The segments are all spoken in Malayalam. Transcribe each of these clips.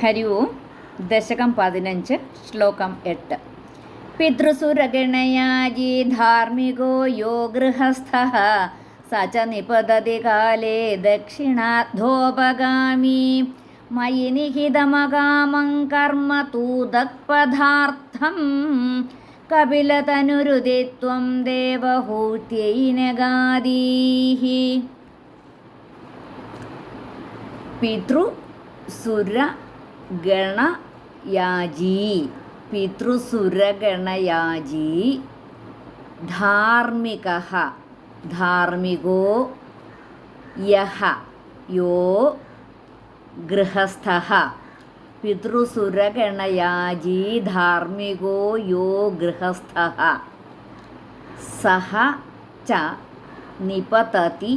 ഹരി ഓം ദശകം പതിനഞ്ച് ശ്ലോകം എട്ട്. പിതൃസുരഗണയാജി ധാർമ്മികോ യോ ഗൃഹസ്ഥ സ ച നിപതതി കാലേ ദക്ഷിണാധോപഗാമി. മയി നിഹിതമകാമം കർമ്മ തൂതക്പദാർത്ഥം കപിലതനുരുതിത്വം ദേവഹൂത്യൈനഗാദീः പിതൃസുര ഗണയാജി പിതൃസുരഗണയാജി ധാർമ്മിക ധാർമ്മികോ യഹ യോ ഗൃഹസ്ഥ പിതൃസുരഗണയാജി ധാർമ്മികോ യോ ഗൃഹസ്ഥ സഹ ച നിപതതി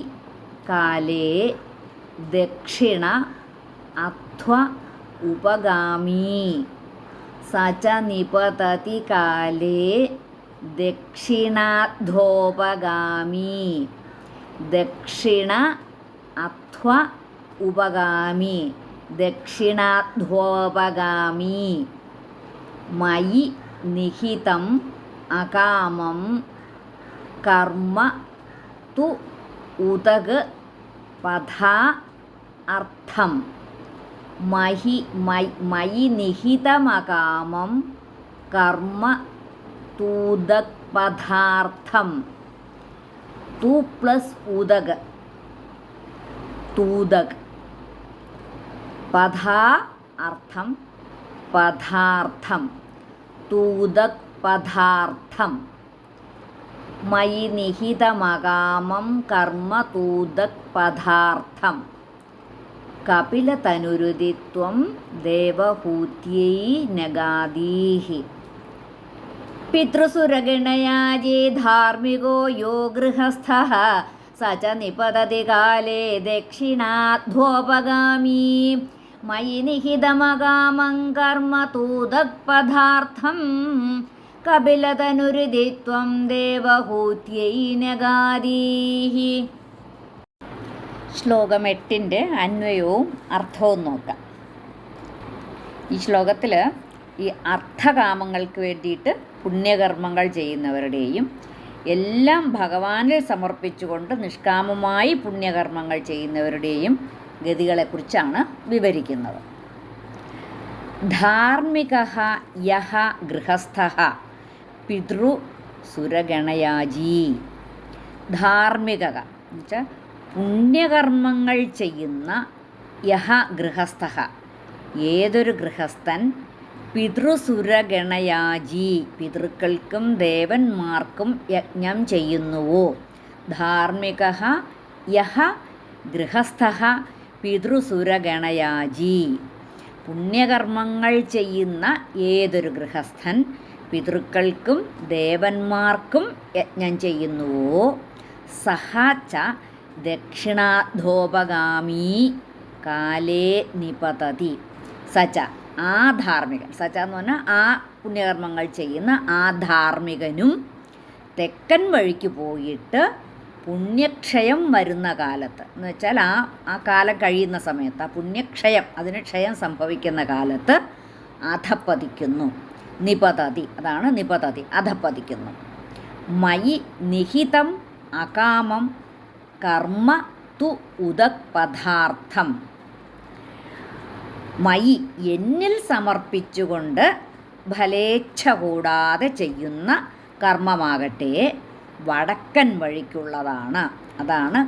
കാലേ ദക്ഷിണ അധ്വ ഉപഗാമി. സ ച നിപതതി കാലേ ദക്ഷിണാധോപഗാമി ദക്ഷിണ അധ്വ ഉപഗാമി. ദക്ഷിണാധ്വോപഗാമി. മയി നിഹിതം അകാമം. കർമ്മ തു ഉതക് പഥ അർത്ഥം. മഹി മൈ മയി നിഹിതമകാമം കർമ്മ തൂതക് പദാർത്ഥം തു പ്ലസ് ഉദക് തൂതക്. പഥാ അർത്ഥം പദാർത്ഥം തൂതക് പദാർത്ഥം മയി നിഹിതമകാമം കർമ്മ തൂതക് പദാർത്ഥം കപിലതനുരുതിത്വം ദേവഹൂത്യൈ നഗാദീഹി. പിതൃസുരഗണയാജി ധാർമ്മികോ യോ ഗൃഹസ്ഥ. സ ച നിപതതി കാലേ ദക്ഷിണാധ്വോപഗാമീ മയി നിഹിതമകാമം കർമ്മ തൂതപദാർത്ഥം കപിലതനുരുതിത്വം ദേവഹൂത്യൈ നഗാദീഹി. ശ്ലോകം എട്ടിന്റെ അന്വയവും അർത്ഥവും നോക്കാം. ഈ ശ്ലോകത്തിൽ ഈ അർത്ഥകാമങ്ങൾക്ക് വേണ്ടിയിട്ട് പുണ്യകർമ്മങ്ങൾ ചെയ്യുന്നവരുടെയും എല്ലാം ഭഗവാനിൽ സമർപ്പിച്ചുകൊണ്ട് നിഷ്കാമമായി പുണ്യകർമ്മങ്ങൾ ചെയ്യുന്നവരുടെയും ഗതികളെക്കുറിച്ചാണ് വിവരിക്കുന്നത്. ധാർമ്മിക യഹ ഗൃഹസ്ഥ പിതൃ സുരഗണയാജി. ധാർമ്മിക എന്നുവെച്ചാൽ പുണ്യകർമ്മങ്ങൾ ചെയ്യുന്ന യഹ ഗൃഹസ്ഥ ഏതൊരു ഗൃഹസ്ഥൻ? പിതൃസുരഗണയാജി. പിതൃക്കൾക്കും ദേവന്മാർക്കും യജ്ഞം ചെയ്യുന്നുവോ? ധാർമ്മിക യഹ ഗൃഹസ്ഥ പിതൃസുരഗണയാജി. പുണ്യകർമ്മങ്ങൾ ചെയ്യുന്ന ഏതൊരു ഗൃഹസ്ഥൻ? പിതൃക്കൾക്കും ദേവന്മാർക്കും യജ്ഞം ചെയ്യുന്നുവോ? സഹാച്ച ദക്ഷിണാധോപഗാമി കാലേ നിപതതി. സച്ച ആ ധാർമ്മികൻ സച്ച എന്ന് പറഞ്ഞാൽ ആ പുണ്യകർമ്മങ്ങൾ ചെയ്യുന്ന ആ ധാർമ്മികനും തെക്കൻ വഴിക്ക് പോയിട്ട് പുണ്യക്ഷയം വരുന്ന കാലത്ത്. എന്ന് വെച്ചാൽ ആ ആ കാലം കഴിയുന്ന സമയത്ത് ആ പുണ്യക്ഷയം അതിന് ക്ഷയം സംഭവിക്കുന്ന കാലത്ത് അധപ്പതിക്കുന്നു നിപതതി അതാണ് നിപതതി അധപ്പതിക്കുന്നു മൈ നിഹിതം അകാമം കർമ്മ തു ഉദക് പദാർത്ഥം. മയി എന്നിൽ സമർപ്പിച്ചുകൊണ്ട് ഫലേച്ഛ കൂടാതെ ചെയ്യുന്ന കർമ്മമാകട്ടെ വടക്കൻ വഴിക്കുള്ളതാണ്. അതാണ്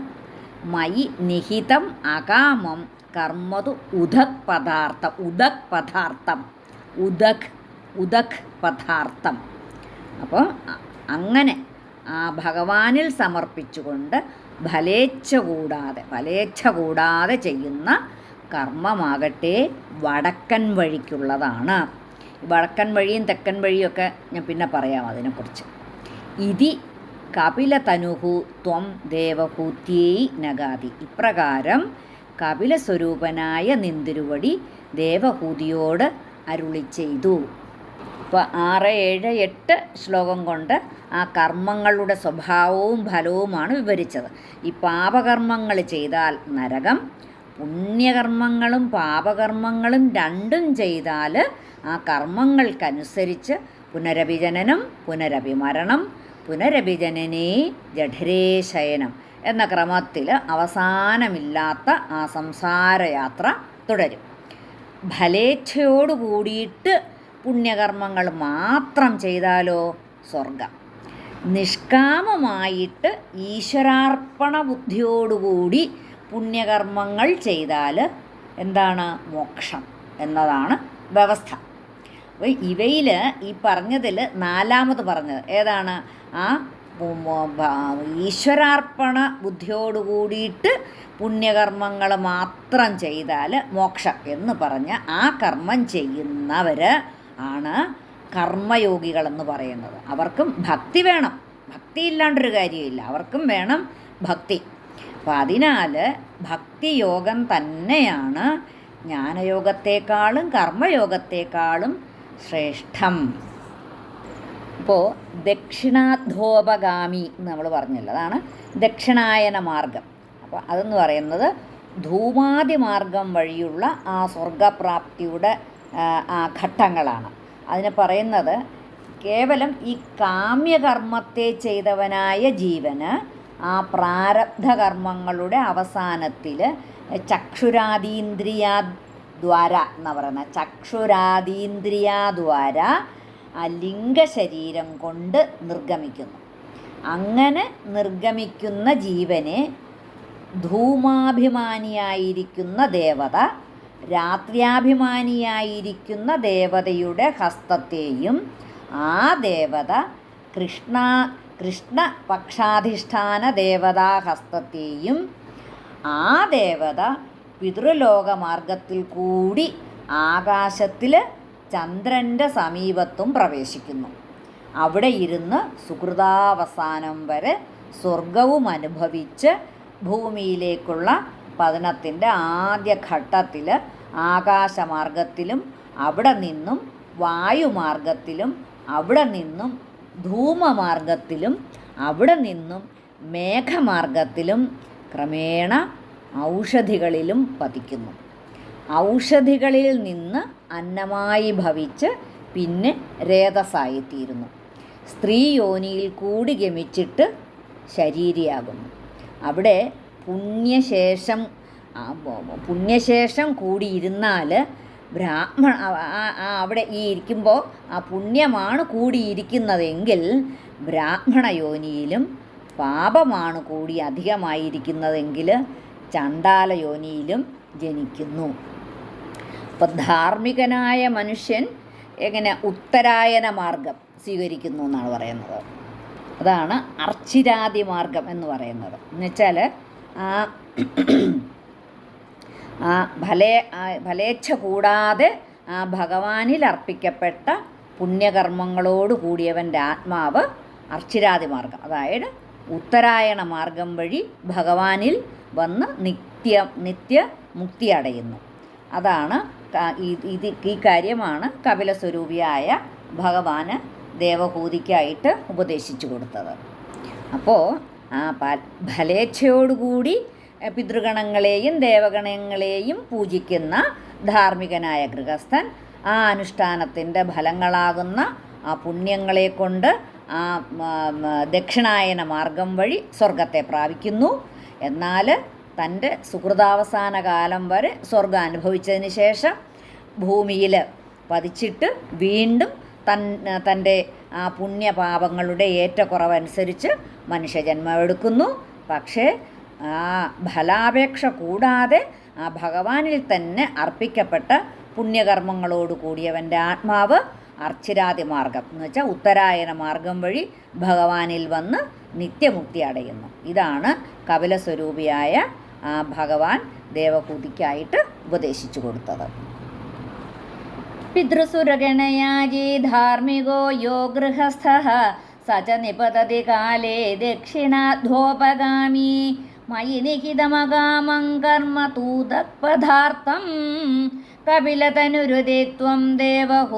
മൈ നിഹിതം അകാമം കർമ്മതു ഉദക് പദാർത്ഥം. ഉദക് പദാർത്ഥം. ഉദക് ഉദക് പദാർത്ഥം. അപ്പോൾ അങ്ങനെ ആ ഭഗവാനിൽ സമർപ്പിച്ചുകൊണ്ട് ഫലേച്ഛ കൂടാതെ ഫലേച്ഛ കൂടാതെ ചെയ്യുന്ന കർമ്മമാകട്ടെ വടക്കൻ വഴിക്കുള്ളതാണ്. വടക്കൻ വഴിയും തെക്കൻ വഴിയും ഒക്കെ ഞാൻ പിന്നെ പറയാം അതിനെക്കുറിച്ച്. ഇതി കപിലതനുഹു ത്വം ദേവഹൂത്യേ നഗാതി. ഇപ്രകാരം കപിലസ്വരൂപനായ നിന്തിരുവടി ദേവഹൂതിയോട് അരുളി ചെയ്തു ഇപ്പോൾ ആറ് ഏഴ് എട്ട് ശ്ലോകം കൊണ്ട് ആ കർമ്മങ്ങളുടെ സ്വഭാവവും ഫലവുമാണ് വിവരിച്ചത്. ഈ പാപകർമ്മങ്ങൾ ചെയ്താൽ നരകം പുണ്യകർമ്മങ്ങളും പാപകർമ്മങ്ങളും രണ്ടും ചെയ്താൽ ആ കർമ്മങ്ങൾക്കനുസരിച്ച് പുനരഭിജനനം പുനരഭിമരണം പുനരഭിജനനേ ജഠരേ ശയനം എന്ന ക്രമത്തിൽ അവസാനമില്ലാത്ത ആ സംസാരയാത്ര തുടരും. ഫലേച്ഛയോട് കൂടിയിട്ട് പുണ്യകർമ്മങ്ങൾ മാത്രം ചെയ്താലോ സ്വർഗം നിഷ്കാമമായിട്ട് ഈശ്വരാർപ്പണ ബുദ്ധിയോടുകൂടി പുണ്യകർമ്മങ്ങൾ ചെയ്താൽ എന്താണ് മോക്ഷം എന്നതാണ് വ്യവസ്ഥ. അപ്പോൾ ഇവയിൽ ഈ പറഞ്ഞതിൽ നാലാമത് പറഞ്ഞത് ഏതാണ്? ആ ഈശ്വരാർപ്പണ ബുദ്ധിയോട് കൂടിയിട്ട് പുണ്യകർമ്മങ്ങൾ മാത്രം ചെയ്താൽ മോക്ഷം എന്ന് പറഞ്ഞ് ആ കർമ്മം ചെയ്യുന്നവർ ആണ് കർമ്മയോഗികളെന്ന് പറയുന്നത്. അവർക്കും ഭക്തി വേണം. ഭക്തി ഇല്ലാണ്ടൊരു കാര്യമില്ല. അവർക്കും വേണം ഭക്തി. അപ്പം അതിനാൽ ഭക്തിയോഗം തന്നെയാണ് ജ്ഞാനയോഗത്തെക്കാളും കർമ്മയോഗത്തെക്കാളും ശ്രേഷ്ഠം. ഇപ്പോൾ ദക്ഷിണാധോപഗാമി എന്ന് നമ്മൾ പറഞ്ഞല്ലോ. അതാണ് ദക്ഷിണായന മാർഗം. അപ്പോൾ അതെന്ന് പറയുന്നത് ധൂമാതി മാർഗം വഴിയുള്ള ആ സ്വർഗപ്രാപ്തിയുടെ ഘട്ടങ്ങളാണ്. അതിന് പറയുന്നത് കേവലം ഈ കാമ്യകർമ്മത്തെ ചെയ്തവനായ ജീവന് ആ പ്രാരബ്ധ കർമ്മങ്ങളുടെ അവസാനത്തിൽ ചക്ഷുരാതീന്ദ്രിയാ ദ്വാര എന്ന് പറയുന്നത്. ചക്ഷുരാതീന്ദ്രിയാദ്വാര ആ ലിംഗശരീരം കൊണ്ട് നിർഗമിക്കുന്നു. അങ്ങനെ നിർഗമിക്കുന്ന ജീവനെ ധൂമാഭിമാനിയായിരിക്കുന്ന ദേവത രാത്രിയാഭിമാനിയായിരിക്കുന്ന ദേവതയുടെ ഹസ്തത്തെയും ആ ദേവത കൃഷ്ണ കൃഷ്ണ പക്ഷാധിഷ്ഠാന ദേവതാ ഹസ്തത്തെയും ആ ദേവത പിതൃലോകമാർഗത്തിൽ കൂടി ആകാശത്തിൽ ചന്ദ്രന്റെ സമീപത്തും പ്രവേശിക്കുന്നു. അവിടെ ഇരുന്ന് സുഹൃതാവസാനം വരെ സ്വർഗവും അനുഭവിച്ച് ഭൂമിയിലേക്കുള്ള പതനത്തിന്റെ ആദ്യ ഘട്ടത്തിൽ ആകാശമാർഗത്തിലും അവിടെ നിന്നും വായുമാർഗത്തിലും അവിടെ നിന്നും ധൂമമാർഗത്തിലും അവിടെ നിന്നും മേഘമാർഗത്തിലും ക്രമേണ ഔഷധികളിലും പതിക്കുന്നു. ഔഷധികളിൽ നിന്ന് അന്നമായി ഭവിച്ച് പിന്നെ രേതസായിത്തീരുന്നു. സ്ത്രീ യോനിയിൽ കൂടി ഗമിച്ചിട്ട് ശരീരിയാകുന്നു. അവിടെ പുണ്യശേഷം പുണ്യശേഷം കൂടിയിരുന്നാൽ ബ്രാഹ്മണ അവിടെ ഈ ഇരിക്കുമ്പോൾ ആ പുണ്യമാണ് കൂടിയിരിക്കുന്നതെങ്കിൽ ബ്രാഹ്മണ യോനിയിലും പാപമാണ് കൂടി അധികമായിരിക്കുന്നതെങ്കിൽ ചണ്ടാല യോനിയിലും ജനിക്കുന്നു. അപ്പോൾ ധാർമ്മികനായ മനുഷ്യൻ എങ്ങനെ ഉത്തരായന മാർഗം സ്വീകരിക്കുന്നു എന്നാണ് പറയുന്നത്. അതാണ് അർച്ചിരാതി മാർഗം എന്ന് പറയുന്നത്. എന്നുവെച്ചാൽ ആ ആ ഫലേ ഫലേച്ഛ കൂടാതെ ആ ഭഗവാനിൽ അർപ്പിക്കപ്പെട്ട പുണ്യകർമ്മങ്ങളോട് കൂടിയവന്റെ ആത്മാവ് അർച്ചിരാതി മാർഗം അതായത് ഉത്തരായണ മാർഗം വഴി ഭഗവാനിൽ വന്ന് നിത്യ നിത്യ മുക്തി അടയുന്നു. അതാണ് ഇത് ഈ കാര്യമാണ് കപിലസ്വരൂപിയായ ഭഗവാന് ദേവഭൂതിക്കായിട്ട് ഉപദേശിച്ചു കൊടുത്തത്. അപ്പോൾ ആ ഫലേച്ഛയോടുകൂടി പിതൃഗണങ്ങളെയും ദേവഗണങ്ങളെയും പൂജിക്കുന്ന ധാർമ്മികനായ ഗൃഹസ്ഥൻ ആ അനുഷ്ഠാനത്തിന്റെ ഫലങ്ങളാകുന്ന ആ പുണ്യങ്ങളെ കൊണ്ട് ആ ദക്ഷിണായന മാർഗം വഴി സ്വർഗത്തെ പ്രാപിക്കുന്നു. എന്നാൽ തന്റെ സുഹൃതാവസാന കാലം വരെ സ്വർഗം അനുഭവിച്ചതിന് ശേഷം ഭൂമിയിൽ പതിച്ചിട്ട് വീണ്ടും തൻ തന്റെ ആ പുണ്യപാപങ്ങളുടെ ഏറ്റക്കുറവനുസരിച്ച് മനുഷ്യജന്മം എടുക്കുന്നു പക്ഷേ ആ ഫലാപേക്ഷ കൂടാതെ ആ ഭഗവാനിൽ തന്നെ അർപ്പിക്കപ്പെട്ട പുണ്യകർമ്മങ്ങളോട് കൂടിയവന്റെ ആത്മാവ് അർച്ചിരാതി മാർഗം എന്ന് വെച്ചാൽ ഉത്തരായന മാർഗം വഴി ഭഗവാനിൽ വന്ന് നിത്യമുക്തി അടയുന്നു. ഇതാണ് കപിലസ്വരൂപിയായ ആ ഭഗവാൻ ദേവഹൂതിക്കായിട്ട് ഉപദേശിച്ചു കൊടുത്തത്. പിതൃസുരഗണയാജി ധാർമ്മികോ യോ ഗൃഹസ്ഥ. സ ച നിപതതി കാലേ ദക്ഷിണാധ്വോപഗാമി മയി നിഹിതമകാമം കർമ്മ തൂതപദാർത്ഥം കപിലതനുരുതിത്വം ദേവഹൂത്യൈനഗാദീ